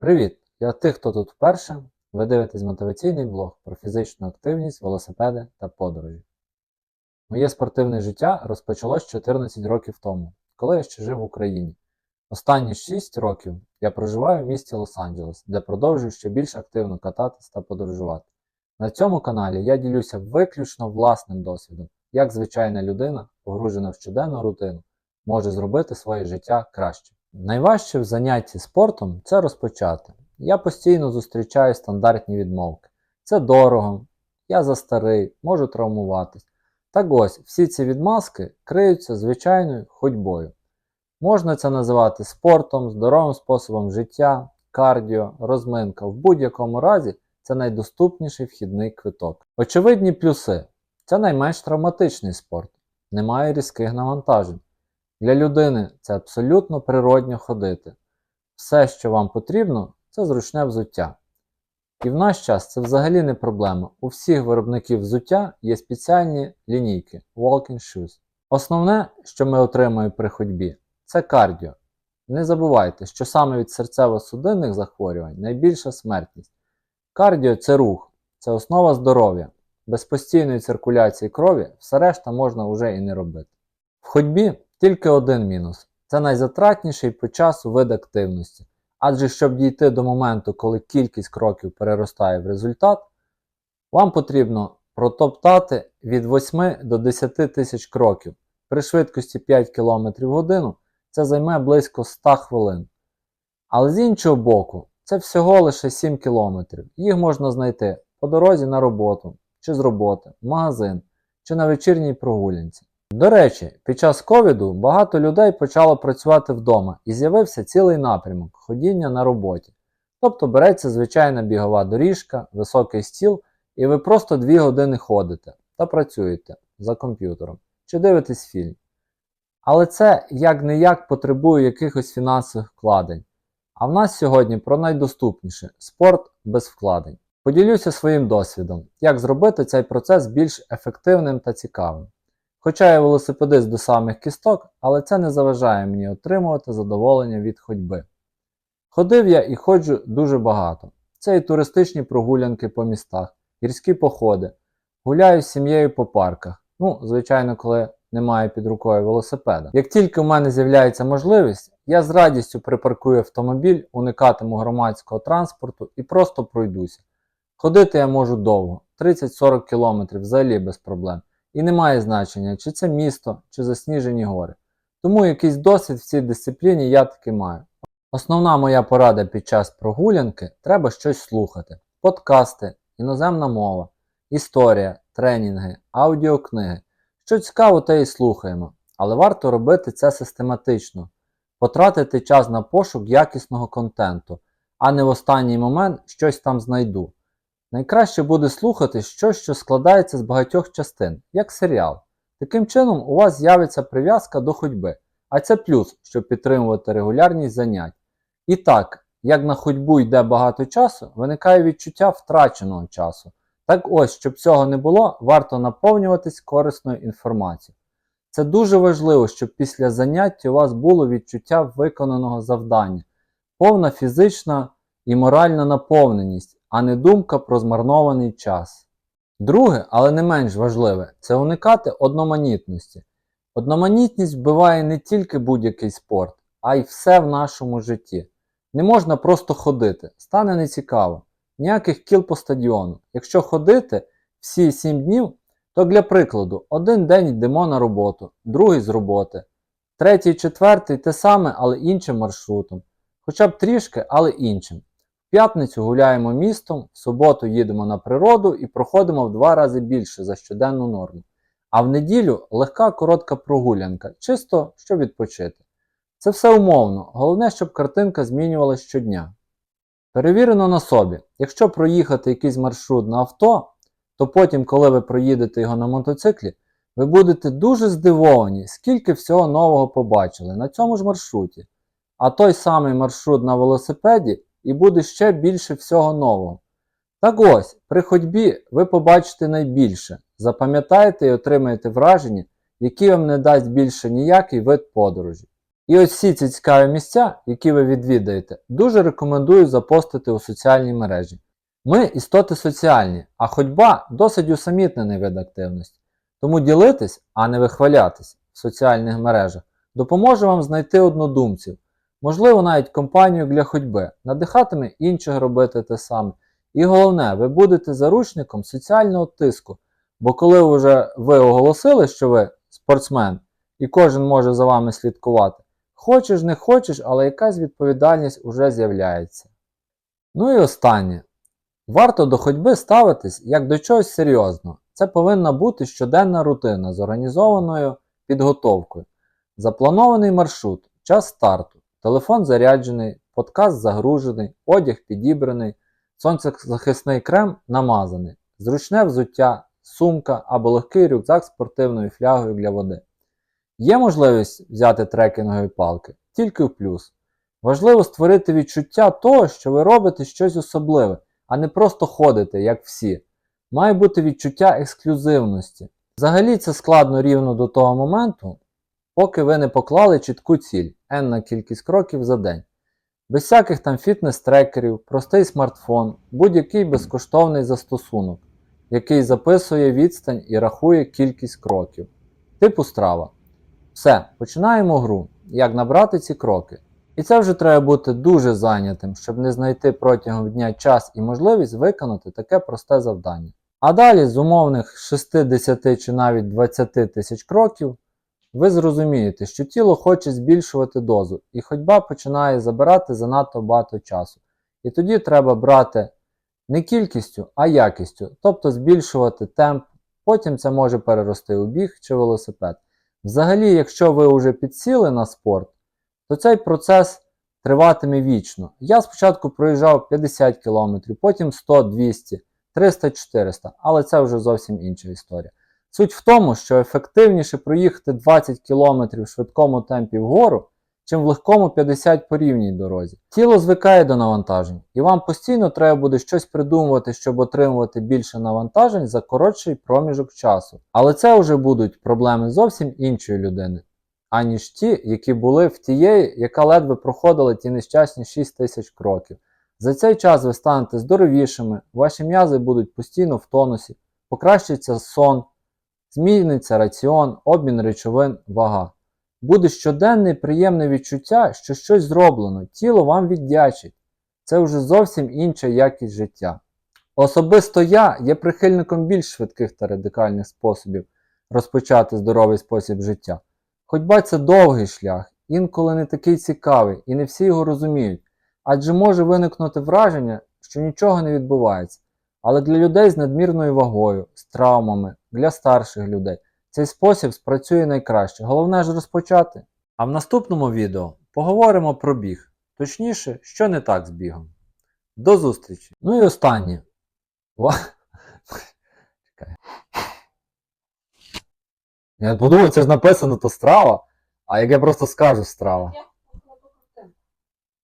Привіт! Я тих, хто тут вперше. Ви дивитесь мотиваційний блог про фізичну активність, велосипеди та подорожі. Моє спортивне життя розпочалось 14 років тому, коли я ще жив в Україні. Останні 6 років я проживаю в місті Лос-Анджелес, де продовжую ще більш активно кататись та подорожувати. На цьому каналі я ділюся виключно власним досвідом, як звичайна людина, погружена в щоденну рутину, може зробити своє життя краще. Найважче в занятті спортом це розпочати. Я постійно зустрічаю стандартні відмовки. Це дорого, я застарий, можу травмуватись. Так ось, всі ці відмазки криються звичайною ходьбою. Можна це називати спортом, здоровим способом життя, кардіо, розминка. В будь-якому разі це найдоступніший вхідний квиток. Очевидні плюси. Це найменш травматичний спорт, немає різких навантажень. Для людини це абсолютно природньо ходити. Все, що вам потрібно, це зручне взуття. І в наш час це взагалі не проблема. У всіх виробників взуття є спеціальні лінійки Walking Shoes. Основне, що ми отримуємо при ходьбі, це кардіо. Не забувайте, що саме від серцево-судинних захворювань найбільша смертність. Кардіо це рух, це основа здоров'я. Без постійної циркуляції крові все решта можна вже і не робити. В ходьбі тільки один мінус це найзатратніший по часу вид активності. Адже щоб дійти до моменту, коли кількість кроків переростає в результат, вам потрібно протоптати від 8 до 10 тисяч кроків. При швидкості 5 км в годину це займе близько 100 хвилин. Але з іншого боку, це всього лише 7 км. Їх можна знайти по дорозі на роботу, чи з роботи, в магазин, чи на вечірній прогулянці. До речі, під час ковіду багато людей почало працювати вдома і з'явився цілий напрямок ходіння на роботі. Тобто береться звичайна бігова доріжка, високий стіл, і ви просто 2 години ходите та працюєте за комп'ютером чи дивитесь фільм. Але це як не як потребує якихось фінансових вкладень. А в нас сьогодні про найдоступніше спорт без вкладень. Поділюся своїм досвідом, як зробити цей процес більш ефективним та цікавим. Хоча я велосипедист до самих кісток, але це не заважає мені отримувати задоволення від ходьби. Ходив я і ходжу дуже багато. Це і туристичні прогулянки по містах, гірські походи, гуляю з сім'єю по парках. Ну, звичайно, коли немає під рукою велосипеда. Як тільки в мене з'являється можливість, я з радістю припаркую автомобіль, уникатиму громадського транспорту і просто пройдуся. Ходити я можу довго, 30-40 км взагалі без проблем. І немає значення, чи це місто, чи засніжені гори. Тому якийсь досвід в цій дисципліні я таки маю. Основна моя порада під час прогулянки треба щось слухати: подкасти, іноземна мова, історія, тренінги, аудіокниги. Що цікаво, те і слухаємо, але варто робити це систематично, потратити час на пошук якісного контенту, а не в останній момент щось там знайду. Найкраще буде слухати щось, що складається з багатьох частин, як серіал. Таким чином, у вас з'явиться прив'язка до ходьби, а це плюс, щоб підтримувати регулярність занять. І так, як на ходьбу йде багато часу, виникає відчуття втраченого часу. Так ось, щоб цього не було, варто наповнюватись корисною інформацією. Це дуже важливо, щоб після заняття у вас було відчуття виконаного завдання, повна фізична і моральна наповненість, а не думка про змарнований час. Друге, але не менш важливе, це уникати одноманітності. Одноманітність вбиває не тільки будь-який спорт, а й все в нашому житті. Не можна просто ходити, стане нецікаво. Ніяких кіл по стадіону. Якщо ходити всі 7 днів, то для прикладу, один день йдемо на роботу, другий з роботи, третій, четвертий те саме, але іншим маршрутом. Хоча б трішки, але іншим. В п'ятницю гуляємо містом, в суботу їдемо на природу і проходимо в два рази більше за щоденну норму. А в неділю легка коротка прогулянка, чисто щоб відпочити. Це все умовно, головне, щоб картинка змінювалася щодня. Перевірено на собі, якщо проїхати якийсь маршрут на авто, то потім, коли ви проїдете його на мотоциклі, ви будете дуже здивовані, скільки всього нового побачили на цьому ж маршруті. А той самий маршрут на велосипеді і буде ще більше всього нового. Так ось, при ходьбі ви побачите найбільше, запам'ятаєте і отримаєте враження, які вам не дасть більше ніякий вид подорожі. І ось всі ці цікаві місця, які ви відвідаєте, дуже рекомендую запостити у соціальній мережі. Ми істоти соціальні, а ходьба досить усамітнений вид активності. Тому ділитись, а не вихвалятись в соціальних мережах допоможе вам знайти однодумців, можливо, навіть компанію для ходьби, надихатиме інших робити те саме. І головне, ви будете заручником соціального тиску, бо коли вже ви оголосили, що ви спортсмен, і кожен може за вами слідкувати, хочеш не хочеш, але якась відповідальність уже з'являється. Ну і останнє. Варто до ходьби ставитись як до чогось серйозного. Це повинна бути щоденна рутина з організованою підготовкою. Запланований маршрут, час старту, телефон заряджений, подкаст загружений, одяг підібраний, сонцезахисний крем намазаний, зручне взуття, сумка або легкий рюкзак спортивною флягою для води. Є можливість взяти трекінгові палки, тільки в плюс. Важливо створити відчуття того, що ви робите щось особливе, а не просто ходите, як всі. Має бути відчуття ексклюзивності. Взагалі це складно рівно до того моменту, поки ви не поклали чітку ціль енна кількість кроків за день. Без всяких там фітнес-трекерів, простий смартфон, будь-який безкоштовний застосунок, який записує відстань і рахує кількість кроків. Типу страва. Все, починаємо гру. Як набрати ці кроки. І це вже треба бути дуже зайнятим, щоб не знайти протягом дня час і можливість виконати таке просте завдання. А далі з умовних 60 чи навіть 20 тисяч кроків ви зрозумієте, що тіло хоче збільшувати дозу, і ходьба починає забирати занадто багато часу. І тоді треба брати не кількістю, а якістю, тобто збільшувати темп, потім це може перерости у біг чи велосипед. Взагалі, якщо ви вже підсіли на спорт, то цей процес триватиме вічно. Я спочатку проїжджав 50 км, потім 100, 200, 300, 400, але це вже зовсім інша історія. Суть в тому, що ефективніше проїхати 20 км в швидкому темпі вгору, чим в легкому 50 по рівній дорозі. Тіло звикає до навантажень, і вам постійно треба буде щось придумувати, щоб отримувати більше навантажень за коротший проміжок часу. Але це вже будуть проблеми зовсім іншої людини, аніж ті, які були в тієї, яка ледве проходила ті нещасні 6 тисяч кроків. За цей час ви станете здоровішими, ваші м'язи будуть постійно в тонусі, покращиться сон, зміниться раціон, обмін речовин, вага. Буде щоденне приємне відчуття, що щось зроблено, тіло вам віддячить. Це вже зовсім інша якість життя. Особисто я є прихильником більш швидких та радикальних способів розпочати здоровий спосіб життя. Ходьба це довгий шлях, інколи не такий цікавий, і не всі його розуміють, адже може виникнути враження, що нічого не відбувається. Але для людей з надмірною вагою, з травмами, для старших людей цей спосіб спрацює найкраще. Головне ж розпочати. А в наступному відео поговоримо про біг, точніше, що не так з бігом. До зустрічі! Ну і останнє. Я подумав, це ж написано то страва, а як я просто скажу страва.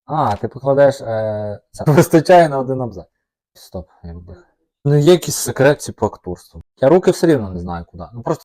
А, ти покладаєш. Е... Вистачає на один абзац. Стоп, я віддих. Ну є якісь секретці по акторству. Я руки все рівно не знаю куди. Ну просто